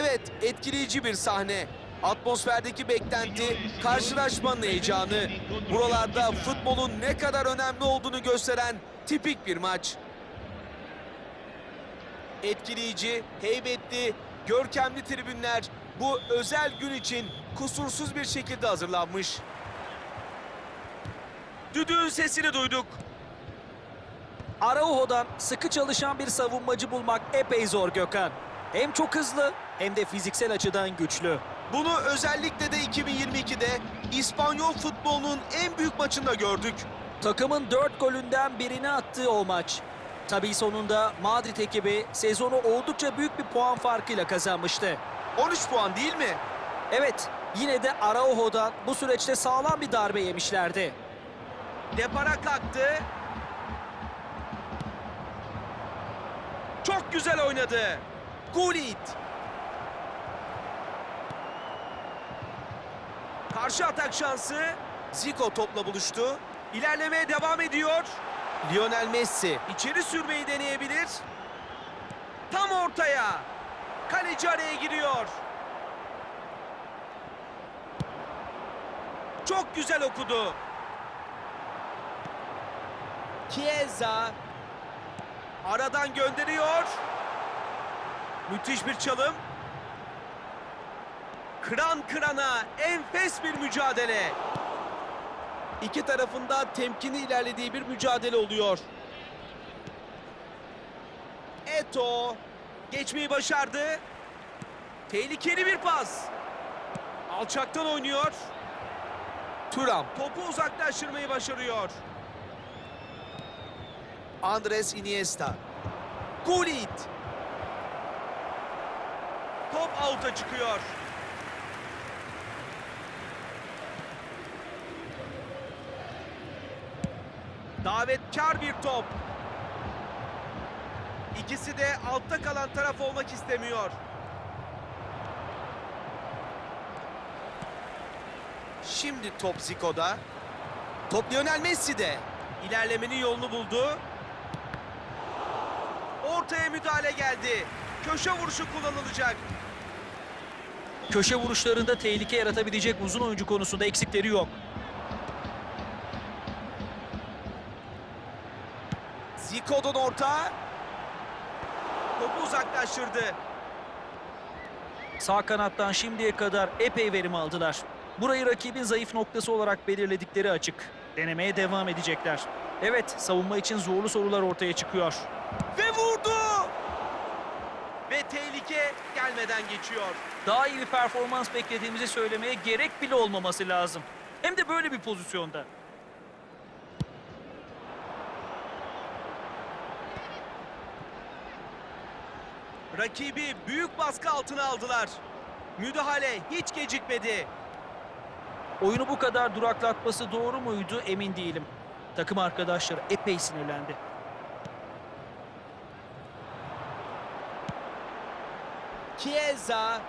Evet, etkileyici bir sahne. Atmosferdeki beklenti, karşılaşmanın heyecanı. Buralarda futbolun ne kadar önemli olduğunu gösteren tipik bir maç. Etkileyici, heybetli, görkemli tribünler bu özel gün için kusursuz bir şekilde hazırlanmış. Düdüğün sesini duyduk. Araujo'dan sıkı çalışan bir savunmacı bulmak epey zor Gökhan. Hem çok hızlı hem de fiziksel açıdan güçlü. Bunu özellikle de 2022'de İspanyol futbolunun en büyük maçında gördük. Takımın 4 golünden birini attığı o maç. Tabii sonunda Madrid ekibi sezonu oldukça büyük bir puan farkıyla kazanmıştı. 13 puan değil mi? Evet, yine de Araujo'dan bu süreçte sağlam bir darbe yemişlerdi. Depara kalktı. Çok güzel oynadı. Gullit. Karşı atak şansı. Zico topla buluştu. İlerlemeye devam ediyor. Lionel Messi içeri sürmeyi deneyebilir. Tam ortaya. Kaleci araya giriyor. Çok güzel okudu. Chiesa aradan gönderiyor. Müthiş bir çalım. Kıran kırana enfes bir mücadele. İki tarafında temkinli ilerlediği bir mücadele oluyor. Eto geçmeyi başardı. Tehlikeli bir pas. Alçaktan oynuyor. Turam topu uzaklaştırmayı başarıyor. Andres Iniesta. Gullit. Top out'a çıkıyor. Davetkar bir top. İkisi de altta kalan taraf olmak istemiyor. Şimdi top Zico'da. Top Lionel Messi'de. İlerlemenin yolunu buldu. Ortaya müdahale geldi. Köşe vuruşu kullanılacak. Köşe vuruşlarında tehlike yaratabilecek uzun oyuncu konusunda eksikleri yok. Zico'dan orta. Topu uzaklaştırdı. Sağ kanattan şimdiye kadar epey verim aldılar. Burayı rakibin zayıf noktası olarak belirledikleri açık. Denemeye devam edecekler. Evet, savunma için zorlu sorular ortaya çıkıyor. Ve vurdu. Ve tehlike gelmeden geçiyor. Daha iyi bir performans beklediğimizi söylemeye gerek bile olmaması lazım. Hem de böyle bir pozisyonda. Rakibi büyük baskı altına aldılar. Müdahale hiç gecikmedi. Oyunu bu kadar duraklatması doğru muydu emin değilim. Takım arkadaşları epey sinirlendi. Chiesa.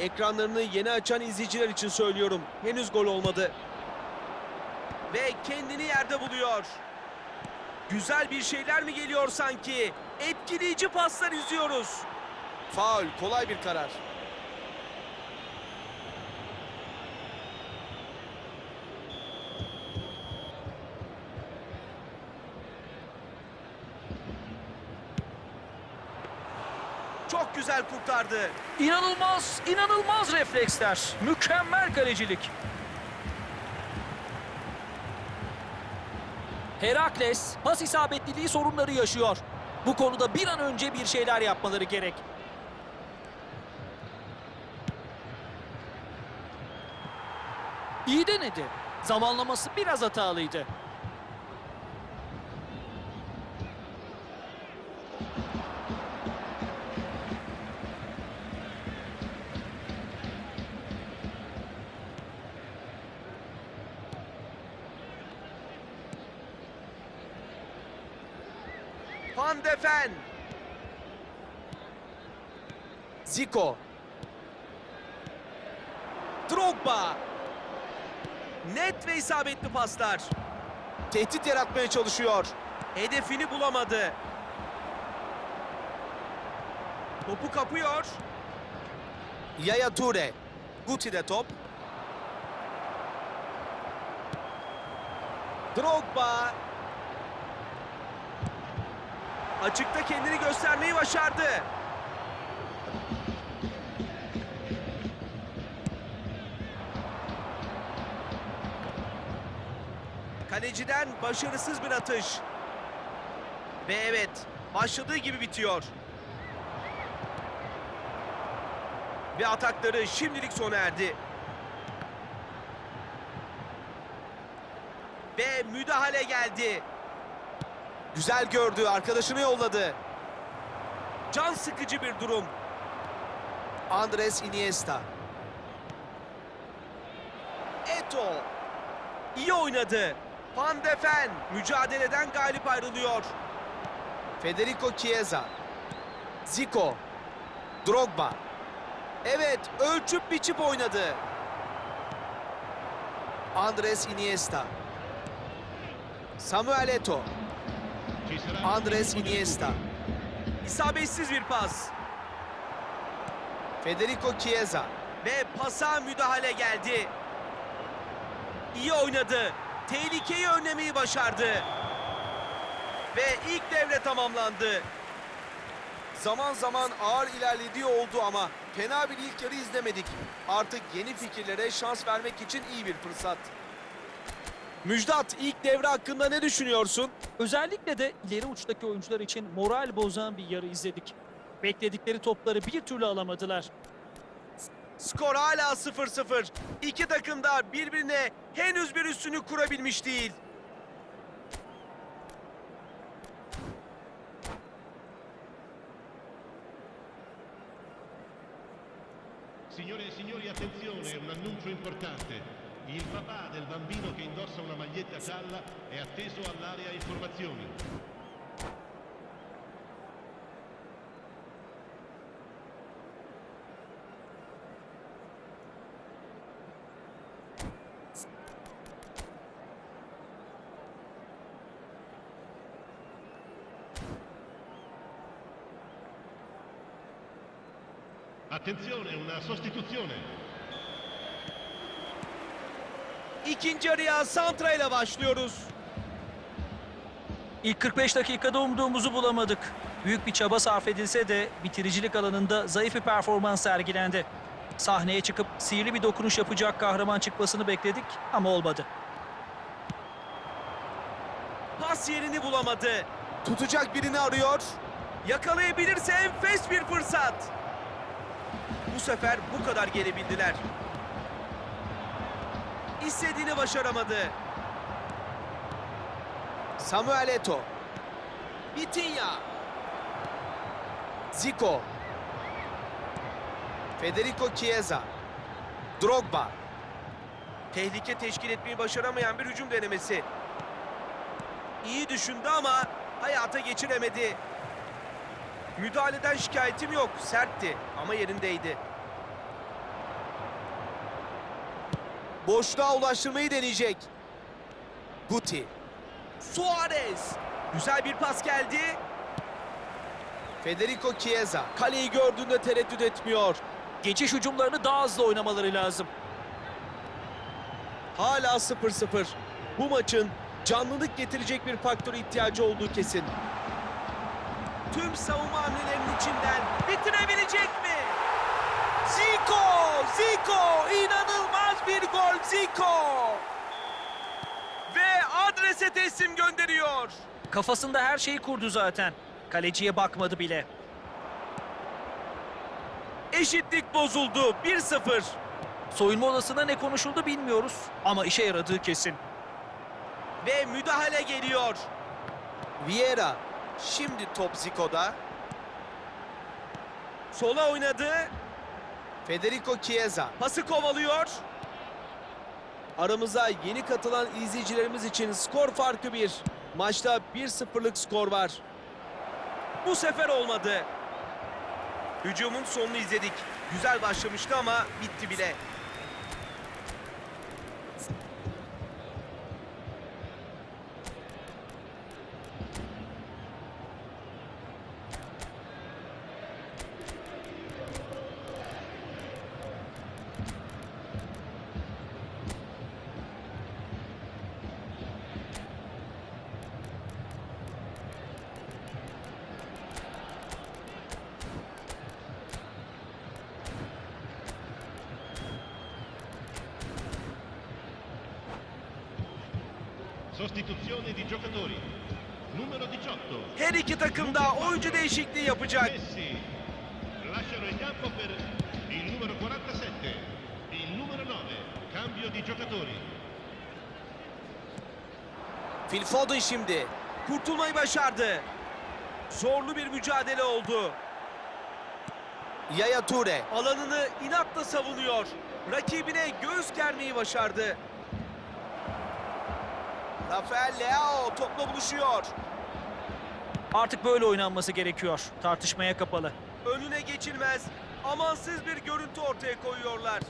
Ekranlarını yeni açan izleyiciler için söylüyorum. Henüz gol olmadı. Ve kendini yerde buluyor. Güzel bir şeyler mi geliyor sanki? Etkileyici paslar izliyoruz. Faul, kolay bir karar. Çok güzel kurtardı. İnanılmaz, inanılmaz refleksler. Mükemmel kalecilik. Herakles pas isabetliliği sorunları yaşıyor. Bu konuda bir an önce bir şeyler yapmaları gerek. İyi denedi. Zamanlaması biraz hatalıydı. Van de Ven. Zico. Drogba. Net ve isabetli paslar. Tehdit yaratmaya çalışıyor. Hedefini bulamadı. Topu kapıyor. Yaya Toure. Guti'de top. Drogba. Açıkta kendini göstermeyi başardı. Kaleciden başarısız bir atış. Ve evet, başladığı gibi bitiyor. Ve atakları şimdilik sona erdi. Ve müdahale geldi. Güzel gördü, arkadaşını yolladı. Can sıkıcı bir durum. Andres Iniesta. Eto. İyi oynadı. Van de Ven mücadeleden galip ayrılıyor. Federico Chiesa. Zico. Drogba. Evet, ölçüp biçip oynadı. Andres Iniesta. Samuel Eto'o. Andres Iniesta. İsabetsiz bir pas. Federico Chiesa. Ve pasa müdahale geldi. İyi oynadı. Tehlikeyi önlemeyi başardı. Ve ilk devre tamamlandı. Zaman zaman ağır ilerlediği oldu ama fena bir ilk yarı izlemedik. Artık yeni fikirlere şans vermek için iyi bir fırsat. Müjdat ilk devre hakkında ne düşünüyorsun? Özellikle de ileri uçtaki oyuncular için moral bozan bir yarı izledik. Bekledikleri topları bir türlü alamadılar. Skor hala 0-0. İki takım da birbirine henüz bir üstünlük kurabilmiş değil. Signore e signori, attenzione, un annuncio importante. Il papà del bambino che indossa una maglietta gialla è atteso all'area informazioni. Attenzione, una sostituzione. İkinci yarıya Santra ile başlıyoruz. İlk 45 dakikada umduğumuzu bulamadık. Büyük bir çaba sarf edilse de bitiricilik alanında zayıf bir performans sergilendi. Sahneye çıkıp sihirli bir dokunuş yapacak kahraman çıkmasını bekledik ama olmadı. Pas yerini bulamadı. Tutacak birini arıyor. Yakalayabilirse enfes bir fırsat. Bu sefer bu kadar gelebildiler. İstediğini başaramadı. Samuel Eto'o. Vitinha. Zico. Federico Chiesa. Drogba. Tehlike teşkil etmeyi başaramayan bir hücum denemesi. İyi düşündü ama hayata geçiremedi. Müdahaleden şikayetim yok. Sertti ama yerindeydi. Boşluğa ulaştırmayı deneyecek. Guti. Suarez. Güzel bir pas geldi. Federico Chiesa. Kaleyi gördüğünde tereddüt etmiyor. Geçiş hücumlarını daha hızlı oynamaları lazım. Hala 0-0. Bu maçın canlılık getirecek bir faktöre ihtiyacı olduğu kesin. Tüm savunma hamlelerinin içinden bitirebilecek mi? Zico! Zico! İnanılmaz bir gol Zico! Ve adrese teslim gönderiyor. Kafasında her şeyi kurdu zaten. Kaleciye bakmadı bile. Eşitlik bozuldu. 1-0. Soyunma odasında ne konuşuldu bilmiyoruz ama işe yaradığı kesin. Ve müdahale geliyor. Vieira. Şimdi top Zico'da. Sola oynadı. Federico Chiesa. Pası kovalıyor. Aramıza yeni katılan izleyicilerimiz için skor farkı bir. Maçta 1-0'lık skor var. Bu sefer olmadı. Hücumun sonunu izledik. Güzel başlamıştı ama bitti bile. Sostituzione di giocatori. Numero 18. Her iki takım da oyuncu değişikliği yapacak. Messi. Lasciano il campo per il numero 47. Il numero 9. Cambio di giocatori. Phil Foden şimdi. Kurtulmayı başardı. Zorlu bir mücadele oldu. Yaya Toure alanını inatla savunuyor. Rakibine göğüs germeyi başardı. Rafael Leao topla buluşuyor. Artık böyle oynanması gerekiyor. Tartışmaya kapalı. Önüne geçilmez. Amansız bir görüntü ortaya koyuyorlar.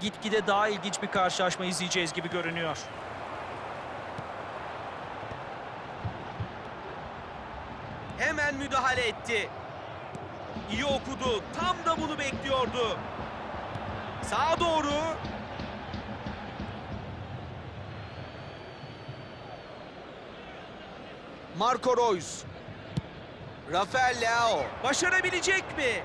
Gitgide daha ilginç bir karşılaşma izleyeceğiz gibi görünüyor. Hemen müdahale etti. İyi okudu. Tam da bunu bekliyordu. Sağa doğru. Marco Reus. Rafael Leao. Başarabilecek mi?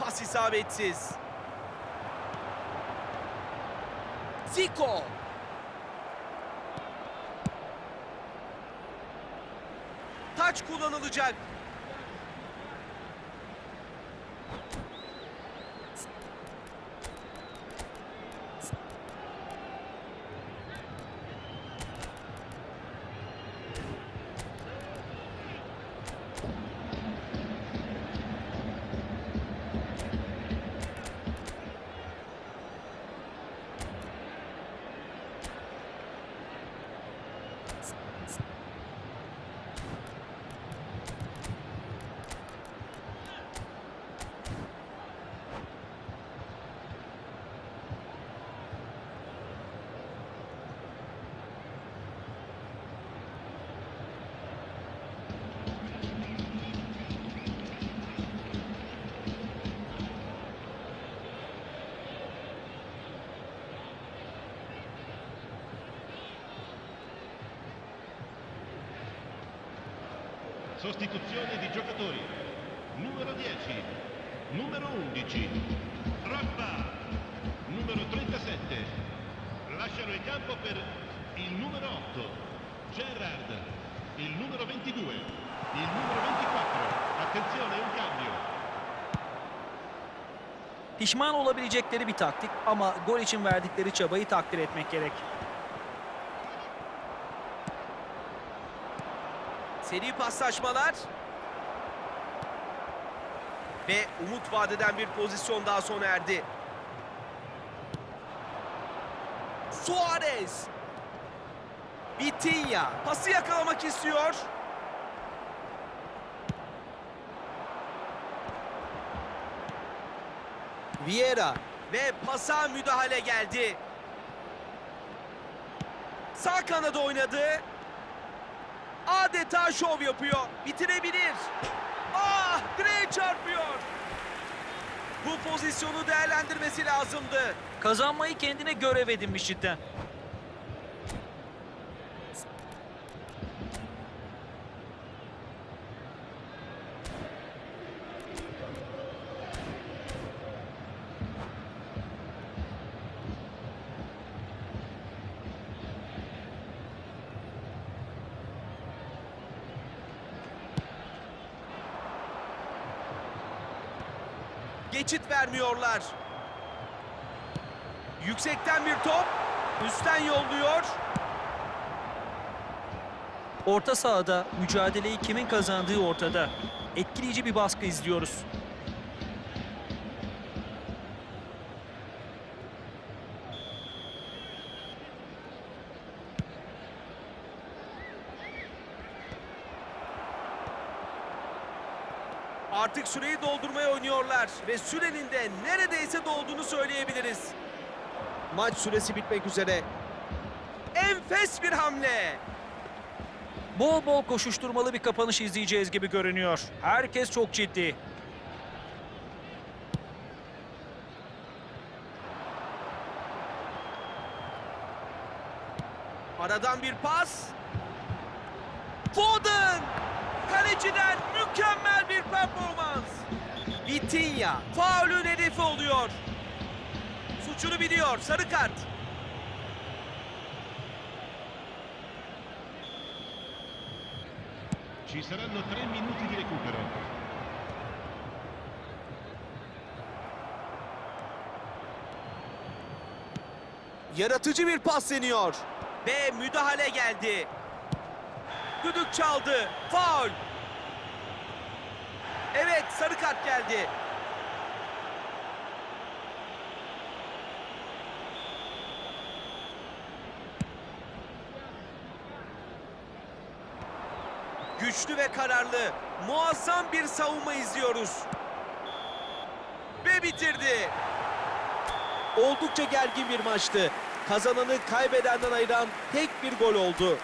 Pas isabetsiz. Zico. Taç kullanılacak. Sostituzione di giocatori. Numero 10. Numero 11. Rappa. Numero 37. Lasciano il campo per il numero 8. Gerrard. Il numero 22. Il numero 24. Attenzione, un cambio. Pişman olabilecekleri bir taktik ama gol için verdikleri çabayı takdir etmek gerek. Seri paslaşmalar. Ve umut vadeden bir pozisyon daha sona erdi. Suarez. Vitinha pası yakalamak istiyor. Vieira ve pasa müdahale geldi. Sağ kanada oynadı. Adeta şov yapıyor. Bitirebilir. Ah! Direğe çarpıyor. Bu pozisyonu değerlendirmesi lazımdı. Kazanmayı kendine görev edinmiş cidden. Geçit vermiyorlar. Yüksekten bir top. Üstten yolluyor. Orta sahada mücadeleyi kimin kazandığı ortada. Etkileyici bir baskı izliyoruz. Artık süreyi doldurmaya oynuyorlar. Ve sürenin de neredeyse dolduğunu söyleyebiliriz. Maç süresi bitmek üzere. Enfes bir hamle. Bol bol koşuşturmalı bir kapanış izleyeceğiz gibi görünüyor. Herkes çok ciddi. Aradan bir pas. Foden! Kaleciden Mükemmel bir performans. Vitinha faulün hedefi oluyor. Suçunu biliyor. Sarı kart. Ci saranno tre minuti di recupero. Yaratıcı bir pas deniyor. Ve müdahale geldi. Düdük çaldı. Faul. Evet sarı kart geldi. Güçlü ve kararlı, muazzam bir savunma izliyoruz. Ve bitirdi. Oldukça gergin bir maçtı. Kazananı kaybedenden ayıran tek bir gol oldu.